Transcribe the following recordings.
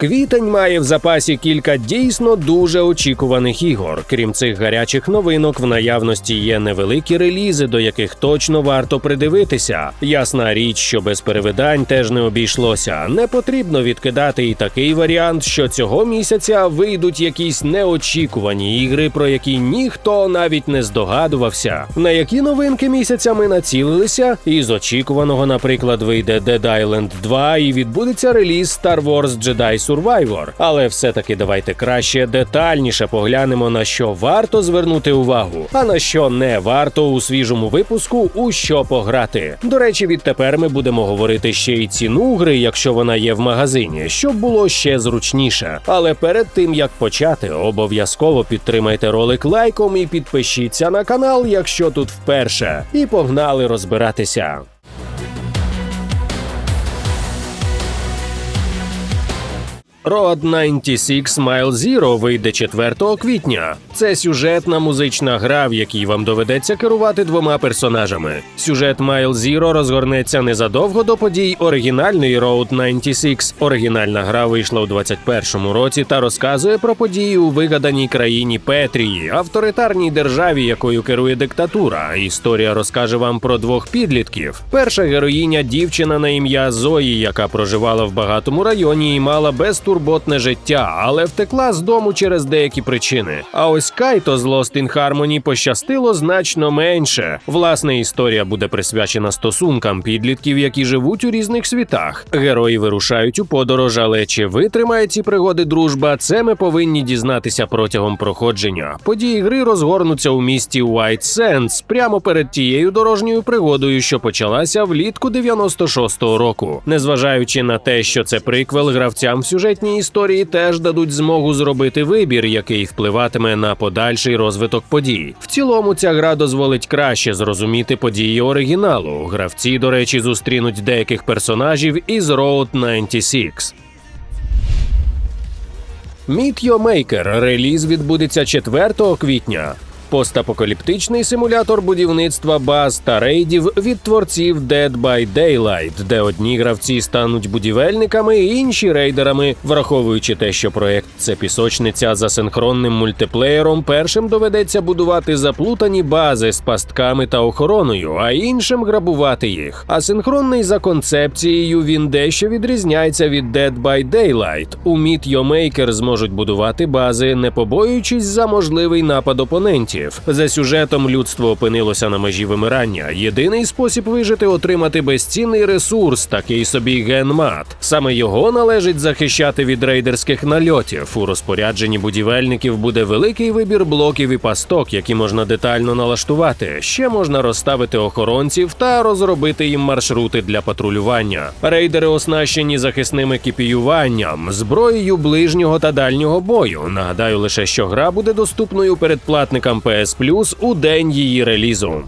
Квітень має в запасі кілька дійсно дуже очікуваних ігор. Крім цих гарячих новинок, в наявності є невеликі релізи, до яких точно варто придивитися. Ясна річ, що без перевидань теж не обійшлося. Не потрібно відкидати і такий варіант, що цього місяця вийдуть якісь неочікувані ігри, про які ніхто навіть не здогадувався. На які новинки місяця ми націлилися? Із очікуваного, наприклад, вийде Dead Island 2 і відбудеться реліз Star Wars Jedi Survivor. Але все-таки давайте краще детальніше поглянемо на що варто звернути увагу, а на що не варто у свіжому випуску у що пограти. До речі, відтепер ми будемо говорити ще й ціну гри, якщо вона є в магазині, щоб було ще зручніше. Але перед тим як почати, обов'язково підтримайте ролик лайком і підпишіться на канал, якщо тут вперше. І погнали розбиратися. Road 96 Mile Zero вийде 4 квітня. Це сюжетна музична гра, в якій вам доведеться керувати двома персонажами. Сюжет Mile Zero розгорнеться незадовго до подій оригінальної Road 96. Оригінальна гра вийшла у 21-му році та розказує про події у вигаданій країні Петрії, авторитарній державі, якою керує диктатура. Історія розкаже вам про двох підлітків. Перша героїня дівчина на ім'я Зої, яка проживала в багатому районі і мала безтурботне життя, але втекла з дому через деякі причини. А ось Кайто з Lost in Harmony пощастило значно менше. Власне, історія буде присвячена стосункам підлітків, які живуть у різних світах. Герої вирушають у подорож, але чи витримає ці пригоди дружба? Це ми повинні дізнатися протягом проходження. Події гри розгорнуться у місті White Sands прямо перед тією дорожньою пригодою, що почалася влітку 96-го року. Незважаючи на те, що це приквел, гравцям в сюжетній історії теж дадуть змогу зробити вибір, який впливатиме на подальший розвиток подій. В цілому ця гра дозволить краще зрозуміти події оригіналу. Гравці, до речі, зустрінуть деяких персонажів із Road 96. Meet Your Maker реліз відбудеться 4 квітня. Постапокаліптичний симулятор будівництва баз та рейдів від творців Dead by Daylight, де одні гравці стануть будівельниками, інші рейдерами. Враховуючи те, що проект це пісочниця за синхронним мультиплеєром, першим доведеться будувати заплутані бази з пастками та охороною, а іншим грабувати їх. А синхронний за концепцією він дещо відрізняється від Dead by Daylight. У Meet Your Maker зможуть будувати бази, не побоюючись за можливий напад опонентів. За сюжетом людство опинилося на межі вимирання. Єдиний спосіб вижити отримати безцінний ресурс, такий собі генмат. Саме його належить захищати від рейдерських нальотів. У розпорядженні будівельників буде великий вибір блоків і пасток, які можна детально налаштувати. Ще можна розставити охоронців та розробити їм маршрути для патрулювання. Рейдери оснащені захисним екіпіюванням, зброєю ближнього та дальнього бою. Нагадаю лише, що гра буде доступною передплатникам PS Plus у день її релізу.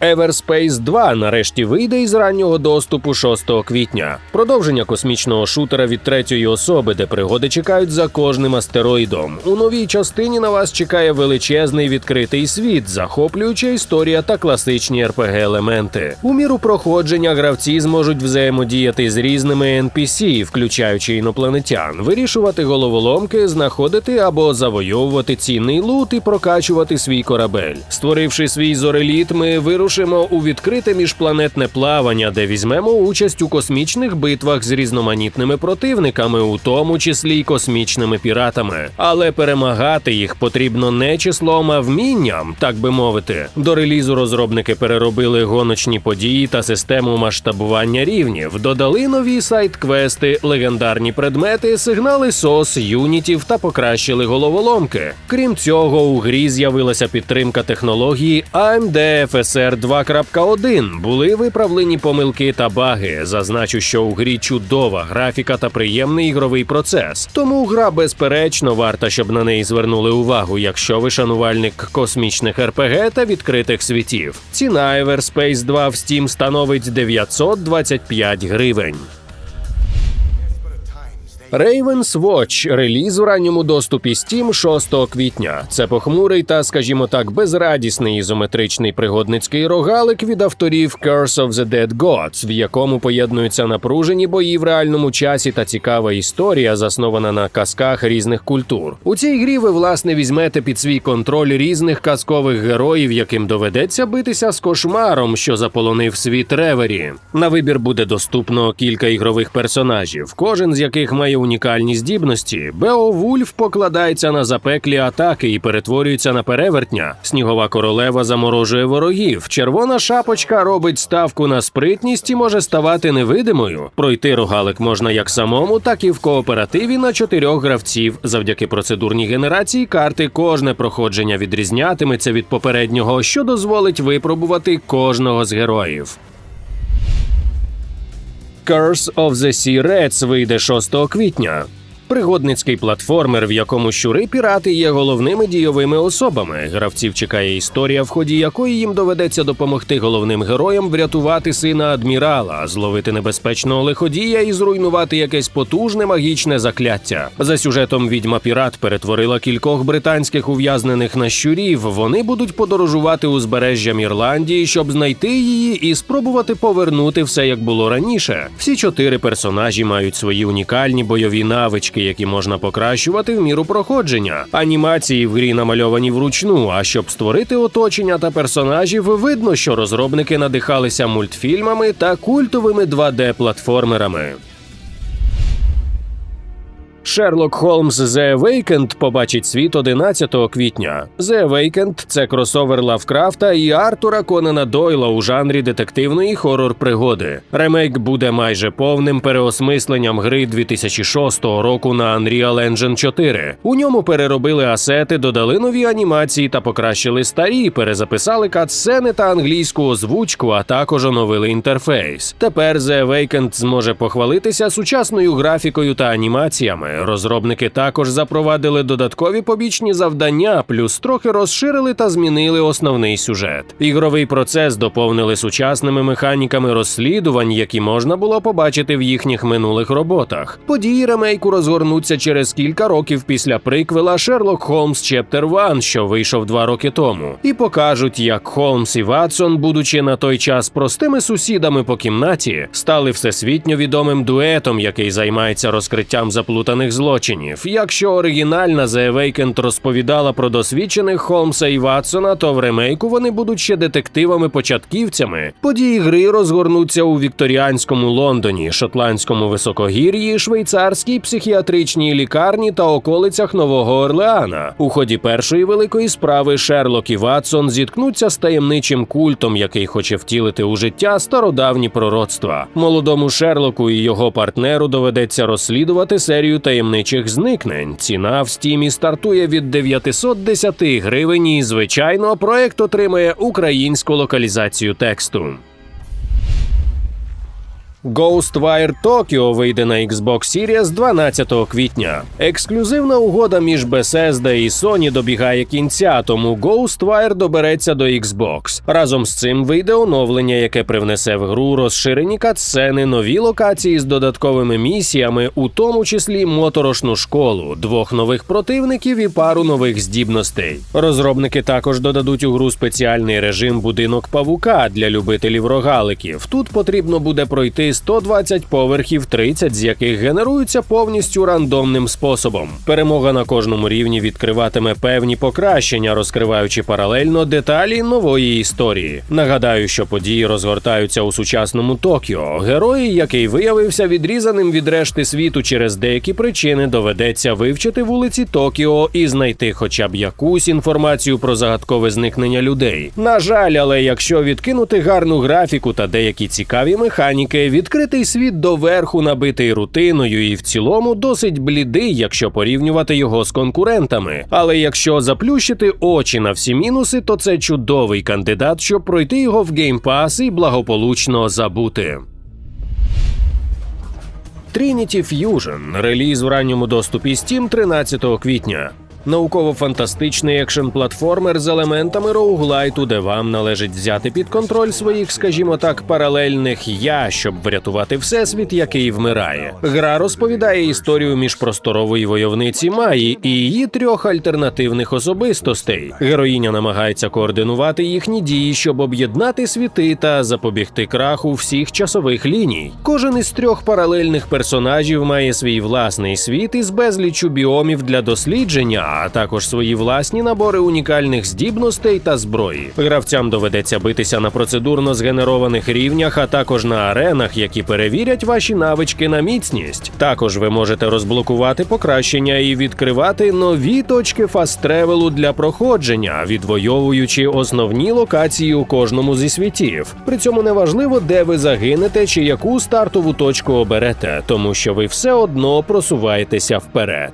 Everspace 2 нарешті вийде із раннього доступу 6 квітня. Продовження космічного шутера від третьої особи, де пригоди чекають за кожним астероїдом. У новій частині на вас чекає величезний відкритий світ, захоплююча історія та класичні rpg елементи. У міру проходження гравці зможуть взаємодіяти з різними NPC, включаючи інопланетян, вирішувати головоломки, знаходити або завойовувати цінний лут і прокачувати свій корабель. Створивши свій зореліт, ми вирушимо у відкрите міжпланетне плавання, де візьмемо участь у космічних битвах з різноманітними противниками, у тому числі й космічними піратами. Але перемагати їх потрібно не числом, а вмінням, так би мовити. До релізу розробники переробили гоночні події та систему масштабування рівнів, додали нові сайт-квести, легендарні предмети, сигнали СОС, юнітів та покращили головоломки. Крім цього, у грі з'явилася підтримка технології AMD FSR 2.1. Були виправлені помилки та баги. Зазначу, що у грі чудова графіка та приємний ігровий процес. Тому гра безперечно варта, щоб на неї звернули увагу, якщо ви шанувальник космічних РПГ та відкритих світів. Ціна Everspace 2 в Steam становить 925 гривень. Ravens Watch – реліз у ранньому доступі Steam 6 квітня. Це похмурий та, скажімо так, безрадісний ізометричний пригодницький рогалик від авторів Curse of the Dead Gods, в якому поєднуються напружені бої в реальному часі та цікава історія, заснована на казках різних культур. У цій грі ви власне візьмете під свій контроль різних казкових героїв, яким доведеться битися з кошмаром, що заполонив світ Ревері. На вибір буде доступно кілька ігрових персонажів, кожен з яких має унікальні здібності. Беовульф покладається на запеклі атаки і перетворюється на перевертня. Снігова королева заморожує ворогів. Червона шапочка робить ставку на спритність і може ставати невидимою. Пройти рогалик можна як самому, так і в кооперативі на чотирьох гравців. Завдяки процедурній генерації карти кожне проходження відрізнятиметься від попереднього, що дозволить випробувати кожного з героїв. Curse of the Sea Reds вийде 6 квітня. Пригодницький платформер, в якому щури пірати є головними дійовими особами. Гравців чекає історія, в ході якої їм доведеться допомогти головним героям врятувати сина адмірала, зловити небезпечного лиходія і зруйнувати якесь потужне магічне закляття. За сюжетом відьма пірат перетворила кількох британських ув'язнених на щурів. Вони будуть подорожувати узбережжям Ірландії, щоб знайти її і спробувати повернути все як було раніше. Всі чотири персонажі мають свої унікальні бойові навички, які можна покращувати в міру проходження. Анімації в грі намальовані вручну. А щоб створити оточення та персонажів, видно, що розробники надихалися мультфільмами та культовими 2D-платформерами. Шерлок Холмс The Awakened побачить світ 11 квітня. The Awakened – це кросовер Лавкрафта і Артура Конана Дойла у жанрі детективної хорор-пригоди. Ремейк буде майже повним переосмисленням гри 2006 року на Unreal Engine 4. У ньому переробили асети, додали нові анімації та покращили старі, перезаписали катсцени та англійську озвучку, а також оновили інтерфейс. Тепер The Awakened зможе похвалитися сучасною графікою та анімаціями. Розробники також запровадили додаткові побічні завдання, плюс трохи розширили та змінили основний сюжет. Ігровий процес доповнили сучасними механіками розслідувань, які можна було побачити в їхніх минулих роботах. Події ремейку розгорнуться через кілька років після приквела Sherlock Holmes Chapter 1, що вийшов два роки тому, і покажуть, як Холмс і Ватсон, будучи на той час простими сусідами по кімнаті, стали всесвітньо відомим дуетом, який займається розкриттям заплутаних злочинів. Якщо оригінальна The Awakened розповідала про досвідчених Холмса і Ватсона, то в ремейку вони будуть ще детективами-початківцями. Події гри розгорнуться у вікторіанському Лондоні, шотландському високогір'ї, швейцарській психіатричній лікарні та околицях Нового Орлеана. У ході першої великої справи Шерлок і Ватсон зіткнуться з таємничим культом, який хоче втілити у життя стародавні пророцтва. Молодому Шерлоку і його партнеру доведеться розслідувати серію таємничих зникнень. Ціна в стімі стартує від 910 гривень. І звичайно, проект отримає українську локалізацію тексту. Ghostwire Tokyo вийде на Xbox Series 12 квітня. Ексклюзивна угода між Bethesda і Sony добігає кінця, тому Ghostwire добереться до Xbox. Разом з цим вийде оновлення, яке привнесе в гру розширені катсцени, нові локації з додатковими місіями, у тому числі моторошну школу, двох нових противників і пару нових здібностей. Розробники також додадуть у гру спеціальний режим будинок павука для любителів рогаликів. Тут потрібно буде пройти 120 поверхів, 30 з яких генеруються повністю рандомним способом. Перемога на кожному рівні відкриватиме певні покращення, розкриваючи паралельно деталі нової історії. Нагадаю, що події розгортаються у сучасному Токіо. Герої, який виявився відрізаним від решти світу через деякі причини, доведеться вивчити вулиці Токіо і знайти хоча б якусь інформацію про загадкове зникнення людей. На жаль, але якщо відкинути гарну графіку та деякі цікаві механіки, відкритий світ доверху набитий рутиною і в цілому досить блідий, якщо порівнювати його з конкурентами. Але якщо заплющити очі на всі мінуси, то це чудовий кандидат, щоб пройти його в геймпас і благополучно забути. Trinity Fusion – реліз в ранньому доступі Steam 13 квітня. Науково-фантастичний екшн-платформер з елементами роуглайту, де вам належить взяти під контроль своїх, скажімо так, паралельних я, щоб врятувати всесвіт, який вмирає. Гра розповідає історію міжпросторової войовниці Маї і її трьох альтернативних особистостей. Героїня намагається координувати їхні дії, щоб об'єднати світи та запобігти краху всіх часових ліній. Кожен із трьох паралельних персонажів має свій власний світ із безліччю біомів для дослідження, а також свої власні набори унікальних здібностей та зброї. Гравцям доведеться битися на процедурно згенерованих рівнях, а також на аренах, які перевірять ваші навички на міцність. Також ви можете розблокувати покращення і відкривати нові точки фаст-тревелу для проходження, відвоюючи основні локації у кожному зі світів. При цьому неважливо, де ви загинете чи яку стартову точку оберете, тому що ви все одно просуваєтеся вперед.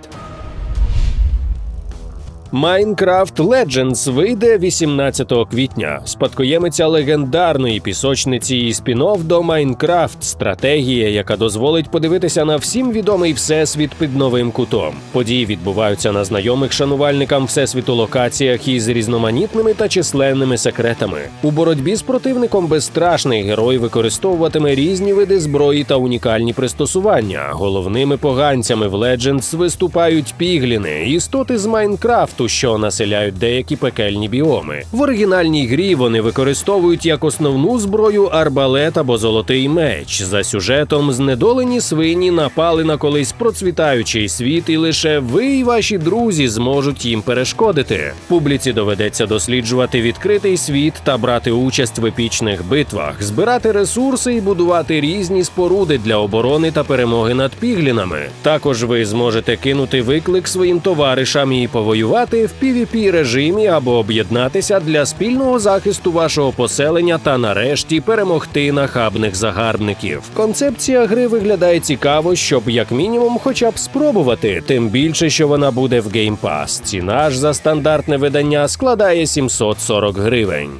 Майнкрафт Legends вийде 18 квітня. Спадкоємиця легендарної пісочниці і спін-офф до Майнкрафт стратегія, яка дозволить подивитися на всім відомий всесвіт під новим кутом. Події відбуваються на знайомих шанувальникам всесвіту локаціях із різноманітними та численними секретами. У боротьбі з противником безстрашний герой використовуватиме різні види зброї та унікальні пристосування. Головними поганцями в Legends виступають пігліни, істоти з Майнкрафту, що населяють деякі пекельні біоми. В оригінальній грі вони використовують як основну зброю арбалет або золотий меч. За сюжетом знедолені свині напали на колись процвітаючий світ, і лише ви і ваші друзі зможуть їм перешкодити. Публіці доведеться досліджувати відкритий світ та брати участь в епічних битвах, збирати ресурси і будувати різні споруди для оборони та перемоги над піглінами. Також ви зможете кинути виклик своїм товаришам і повоювати в pvp режимі або об'єднатися для спільного захисту вашого поселення та нарешті перемогти нахабних загарбників. Концепція гри виглядає цікаво, щоб як мінімум хоча б спробувати, тим більше, що вона буде в Game Pass. Ціна ж за стандартне видання складає 740 гривень.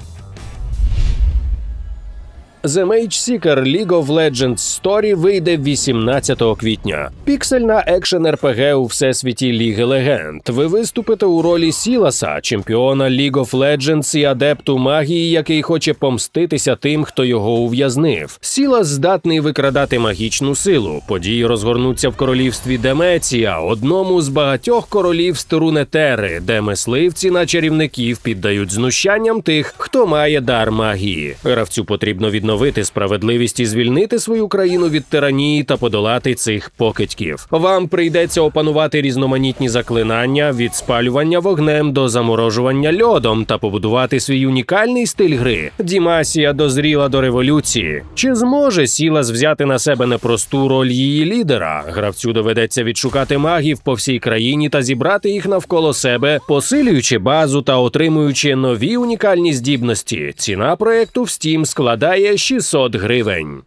The Mage Seeker League of Legends Story вийде 18 квітня. Піксельна екшен РПГ у всесвіті Ліги Легенд. Ви виступите у ролі Сіласа, чемпіона League of Legends і адепту магії, який хоче помститися тим, хто його ув'язнив. Сілас здатний викрадати магічну силу. Події розгорнуться в королівстві Демеція, одному з багатьох королівств Рунетери, де мисливці на чарівників піддають знущанням тих, хто має дар магії. Гравцю потрібно відновити справедливість і звільнити свою країну від тиранії та подолати цих покидьків. Вам прийдеться опанувати різноманітні заклинання від спалювання вогнем до заморожування льодом та побудувати свій унікальний стиль гри. Дімасія дозріла до революції. Чи зможе Сілас взяти на себе непросту роль її лідера? Гравцю доведеться відшукати магів по всій країні та зібрати їх навколо себе, посилюючи базу та отримуючи нові унікальні здібності. Ціна проекту в Steam складає 600 гривень.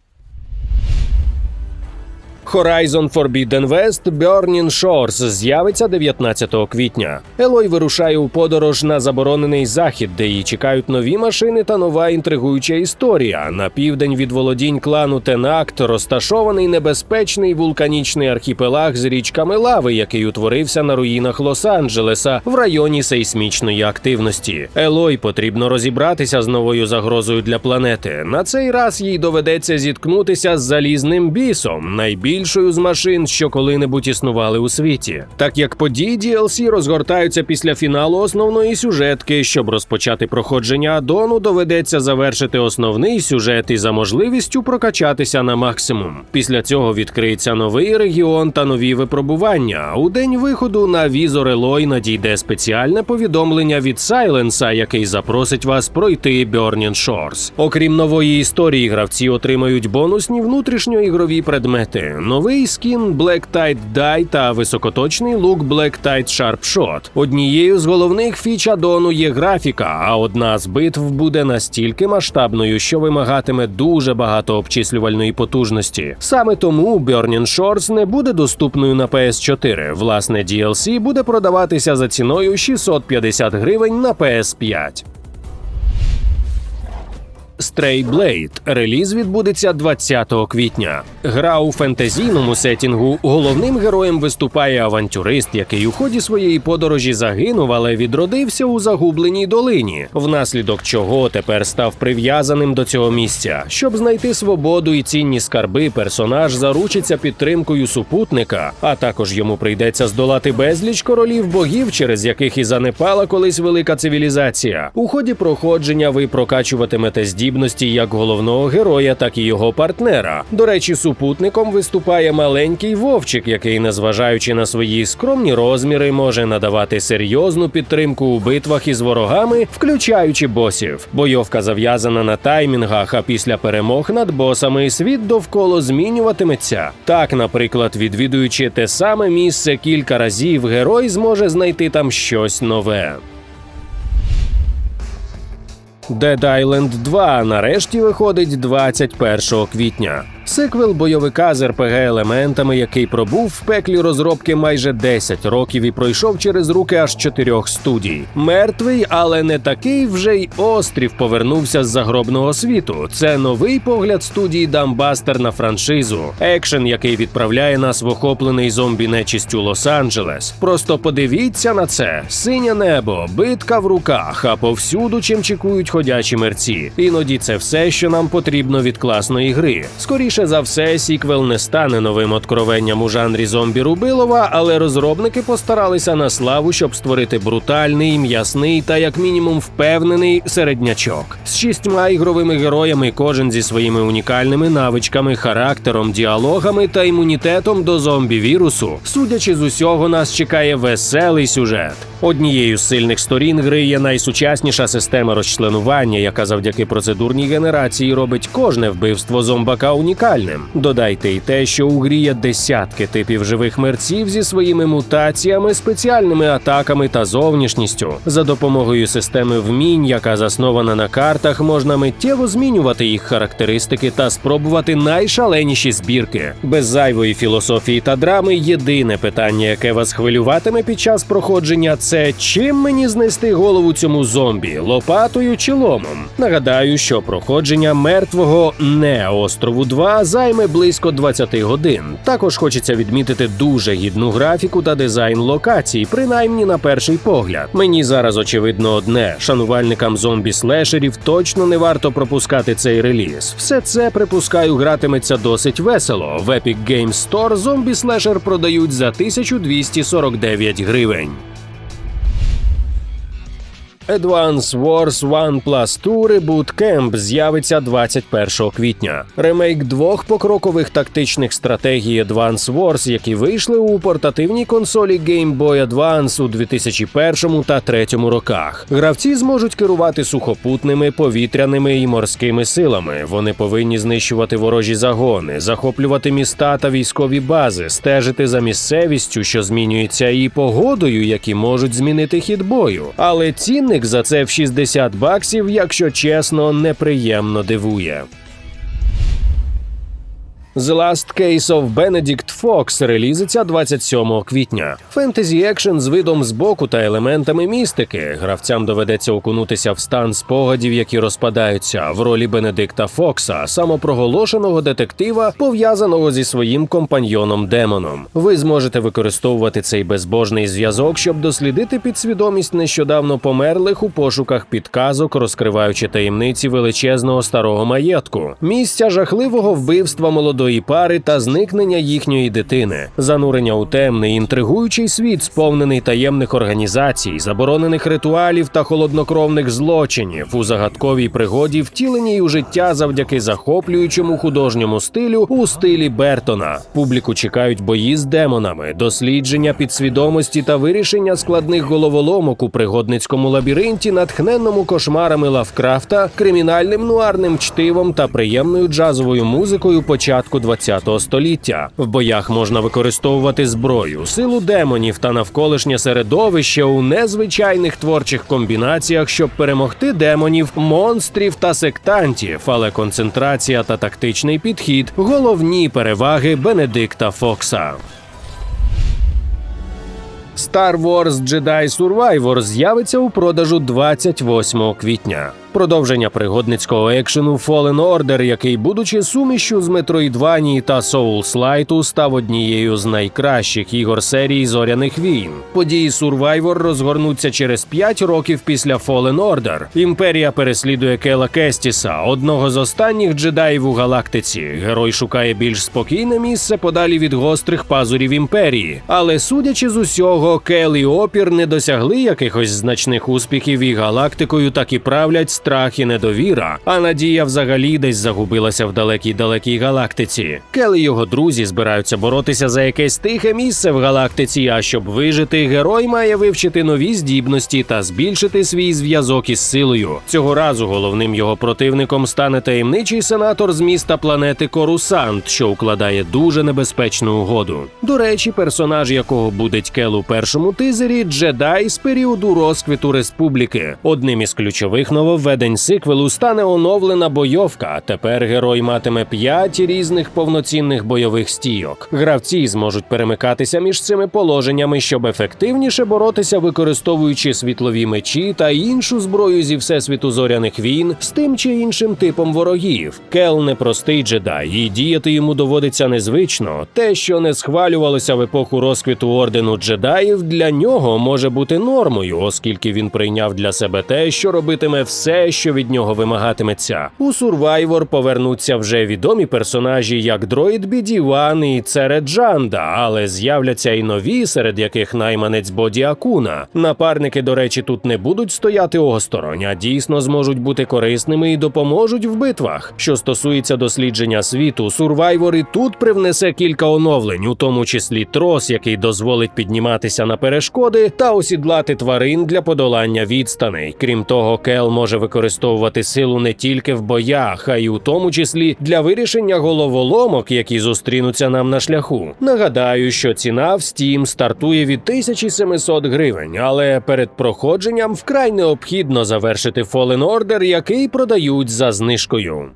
Horizon Forbidden West Burning Shores з'явиться 19 квітня. Елой вирушає у подорож на заборонений захід, де її чекають нові машини та нова інтригуюча історія. На південь від володінь клану Тенакт розташований небезпечний вулканічний архіпелаг з річками лави, який утворився на руїнах Лос-Анджелеса в районі сейсмічної активності. Елой потрібно розібратися з новою загрозою для планети. На цей раз їй доведеться зіткнутися з залізним бісом, найбільшою з машин, що коли-небудь існували у світі. Так як події DLC розгортаються після фіналу основної сюжетки, щоб розпочати проходження адону, доведеться завершити основний сюжет і за можливістю прокачатися на максимум. Після цього відкриється новий регіон та нові випробування. У день виходу на візор Елой надійде спеціальне повідомлення від Сайленса, який запросить вас пройти Burning Shores. Окрім нової історії, гравці отримають бонусні внутрішньоігрові предмети, новий скін Black Tide Die та високоточний лук Black Tide Sharp. Однією з головних фіч адону є графіка, а одна з битв буде настільки масштабною, що вимагатиме дуже багато обчислювальної потужності. Саме тому Burning Shores не буде доступною на PS4. Власне, DLC буде продаватися за ціною 650 гривень на PS5. Stray Blade. Реліз відбудеться 20 квітня. Гра у фентезійному сетінгу. Головним героєм виступає авантюрист, який у ході своєї подорожі загинув, але відродився у загубленій долині, внаслідок чого тепер став прив'язаним до цього місця. Щоб знайти свободу і цінні скарби, персонаж заручиться підтримкою супутника, а також йому прийдеться здолати безліч королів богів, через яких і занепала колись велика цивілізація. У ході проходження ви прокачуватимете здібності як головного героя, так і його партнера. До речі, супутником виступає маленький вовчик, який, незважаючи на свої скромні розміри, може надавати серйозну підтримку у битвах із ворогами, включаючи босів. Бойовка зав'язана на таймінгах, а після перемог над босами світ довкола змінюватиметься. Так, наприклад, відвідуючи те саме місце кілька разів, герой зможе знайти там щось нове. Dead Island 2 нарешті виходить 21 квітня. Сиквел бойовика з РПГ елементами, який пробув в пеклі розробки майже 10 років і пройшов через руки аж чотирьох студій. Мертвий, але не такий вже й острів повернувся з загробного світу. Це новий погляд студії Дамбастер на франшизу. Екшен, який відправляє нас в охоплений зомбі нечистю Лос-Анджелес. Просто подивіться на це: синє небо, битка в руках, а повсюду чим чекують ходячі мерці. Іноді це все, що нам потрібно від класної гри. Скоріше за все, сіквел не стане новим откровенням у жанрі зомбі Рубилова, але розробники постаралися на славу, щоб створити брутальний, м'ясний та як мінімум впевнений середнячок з шістьма ігровими героями, кожен зі своїми унікальними навичками, характером, діалогами та імунітетом до зомбі вірусу. Судячи з усього, нас чекає веселий сюжет. Однією з сильних сторін гри є найсучасніша система розчленування, яка завдяки процедурній генерації робить кожне вбивство зомбака унікальним. Додайте й те, що у грі є десятки типів живих мерців зі своїми мутаціями, спеціальними атаками та зовнішністю. За допомогою системи вмінь, яка заснована на картах, можна миттєво змінювати їх характеристики та спробувати найшаленіші збірки. Без зайвої філософії та драми єдине питання, яке вас хвилюватиме під час проходження, це чим мені знести голову цьому зомбі лопатою чи ломом. Нагадаю, що проходження мертвого не острову 2 займе близько 20 годин. Також хочеться відмітити дуже гідну графіку та дизайн локацій, принаймні на перший погляд. Мені зараз очевидно одне: шанувальникам зомбі слешерів точно не варто пропускати цей реліз. Все це припускаю гратиметься досить весело. В Epic Games Store зомбі слешер продають за 1249 гривень. Advance Wars One Plus 2 Reboot Camp з'явиться 21 квітня. Ремейк двох покрокових тактичних стратегій Advance Wars, які вийшли у портативній консолі Game Boy Advance у 2001 та 2003 роках. Гравці зможуть керувати сухопутними, повітряними і морськими силами. Вони повинні знищувати ворожі загони, захоплювати міста та військові бази, стежити за місцевістю, що змінюється, і погодою, які можуть змінити хід бою. Але цінник за це в 60 баксів, якщо чесно, неприємно дивує. The Last Case of Benedict Fox релізиться 27 квітня. Фентезі екшен з видом збоку та елементами містики. Гравцям доведеться окунутися в стан спогадів, які розпадаються в ролі Бенедикта Фокса, самопроголошеного детектива, пов'язаного зі своїм компаньйоном демоном. Ви зможете використовувати цей безбожний зв'язок, щоб дослідити підсвідомість нещодавно померлих у пошуках підказок, розкриваючи таємниці величезного старого маєтку, місця жахливого вбивства молодої пари та зникнення їхньої дитини, занурення у темний інтригуючий світ, сповнений таємних організацій, заборонених ритуалів та холоднокровних злочинів у загадковій пригоді, втіленій у життя завдяки захоплюючому художньому стилю у стилі Бертона. Публіку чекають бої з демонами, дослідження підсвідомості та вирішення складних головоломок у пригодницькому лабіринті, натхненному кошмарами Лавкрафта, кримінальним нуарним чтивом та приємною джазовою музикою початку ХХ століття. В боях можна використовувати зброю, силу демонів та навколишнє середовище у незвичайних творчих комбінаціях, щоб перемогти демонів, монстрів та сектантів. Але концентрація та тактичний підхід головні переваги Бенедикта Фокса. Star Wars Jedi Survivor з'явиться у продажу 28 квітня. Продовження пригодницького екшену Fallen Order, який, будучи сумішю з Metroidvania та Souls-Light, став однією з найкращих ігор серії зоряних війн. Події Survivor розгорнуться через 5 років після Fallen Order. Імперія переслідує Кела Кестіса, одного з останніх джедаїв у галактиці. Герой шукає більш спокійне місце подалі від гострих пазурів імперії. Але судячи з усього, Кел і опір не досягли якихось значних успіхів і галактикою так і правлять страх і недовіра. А надія взагалі десь загубилася в далекій далекій галактиці. Кел і його друзі збираються боротися за якесь тихе місце в галактиці. А щоб вижити, герой має вивчити нові здібності та збільшити свій зв'язок із силою. Цього разу головним його противником стане таємничий сенатор з міста планети Корусант, що укладає дуже небезпечну угоду. До речі, персонаж якого буде Кел у першому тизері джедай з періоду розквіту республіки. Одним із ключових нововведень сиквелу стане оновлена бойовка. Тепер герой матиме п'ять різних повноцінних бойових стійок. Гравці зможуть перемикатися між цими положеннями, щоб ефективніше боротися, використовуючи світлові мечі та іншу зброю зі всесвіту зоряних війн з тим чи іншим типом ворогів. Кел не простий джедай, і діяти йому доводиться незвично. Те, що не схвалювалося в епоху розквіту ордену джедаїв, для нього може бути нормою, оскільки він прийняв для себе те, що робитиме все, що від нього вимагатиметься. У Survivor повернуться вже відомі персонажі, як дроїд BD-1 і Цере Джанда, але з'являться і нові, серед яких найманець Боді Акуна. Напарники, до речі, тут не будуть стояти осторонь, а дійсно зможуть бути корисними і допоможуть в битвах. Що стосується дослідження світу, Survivor і тут привнесе кілька оновлень, у тому числі трос, який дозволить підніматися на перешкоди та осідлати тварин для подолання відстаней. Крім того, Кел може використовувати силу не тільки в боях, а й у тому числі для вирішення головоломок, які зустрінуться нам на шляху. Нагадаю, що ціна в Steam стартує від 1700 гривень, але перед проходженням вкрай необхідно завершити Fallen Order, який продають за знижкою.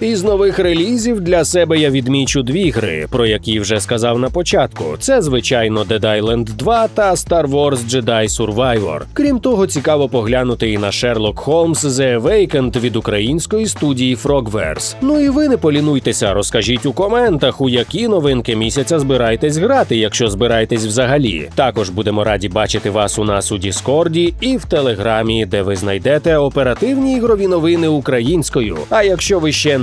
Із нових релізів для себе я відмічу дві гри, про які вже сказав на початку. Це звичайно Dead Island 2 та Star Wars Jedi Survivor. Крім того, цікаво поглянути і на Sherlock Holmes The Awakened від української студії Frogverse. Ну і ви не полінуйтеся, розкажіть у коментах, у які новинки місяця збираєтесь грати, якщо збираєтесь взагалі. Також будемо раді бачити вас у нас у Діскорді і в Телеграмі, де ви знайдете оперативні ігрові новини українською. А якщо ви ще